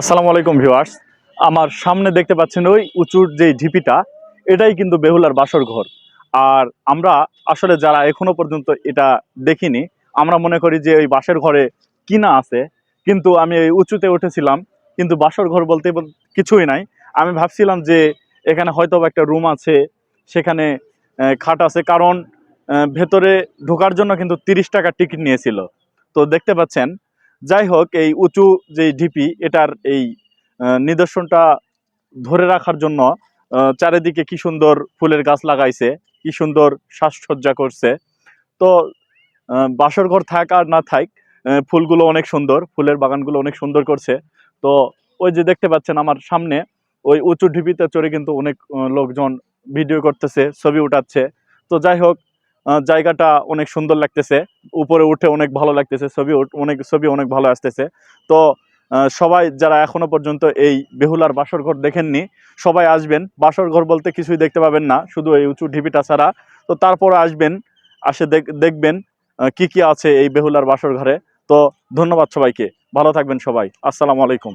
আসসালামু আলাইকুম ভিউয়ার্স। আমার সামনে দেখতে পাচ্ছেন ওই উঁচুর যে ঢিপিটা, এটাই কিন্তু বেহুলার বাসর ঘর। আর আমরা আসলে যারা এখনও পর্যন্ত এটা দেখিনি, আমরা মনে করি যে ওই বাসের ঘরে কিনা আছে, কিন্তু আমি ওই উঁচুতে উঠেছিলাম, কিন্তু বাসর ঘর বলতে কিছুই নাই। আমি ভাবছিলাম যে এখানে হয়তো একটা রুম আছে, সেখানে খাট আছে, কারণ ভেতরে ঢোকার জন্য কিন্তু তিরিশ টাকা টিকিট নিয়েছিল। তো দেখতে পাচ্ছেন যাই হোক এই উঁচু যে ঢিপি, এটার এই নিদর্শনটা ধরে রাখার জন্য চারিদিকে কি সুন্দর ফুলের গাছ লাগাইছে, কি সুন্দর সাজসজ্জা করছে। তো বাসর ঘর থাক আর না থাক ফুলগুলো অনেক সুন্দর, ফুলের বাগানগুলো অনেক সুন্দর করছে। তো, ওই যে দেখতে পাচ্ছেন আমার সামনে, ওই উঁচু ঢিপিতে চড়ে কিন্তু অনেক লোকজন ভিডিও করতেছে, ছবি উঠাচ্ছে। তো যাই হোক জায়গাটা অনেক সুন্দর লাগতেছে। উপরে উঠে অনেক ভালো লাগতেছে, ছবি অনেক ছবি অনেক ভালো আসতেছে। তো সবাই যারা এখনও পর্যন্ত এই বেহুলার বাসর ঘর দেখেননি, সবাই আসবেন। বাসর ঘর বলতে কিছুই দেখতে পাবেন না, শুধু এই উঁচু ঢিপিটা ছাড়া। তো তারপর আসবেন, আসে দেখ- দেখবেন কি কি আছে এই বেহুলার বাসর ঘরে। তো ধন্যবাদ সবাইকে। ভালো থাকবেন সবাই। আসসালামু আলাইকুম।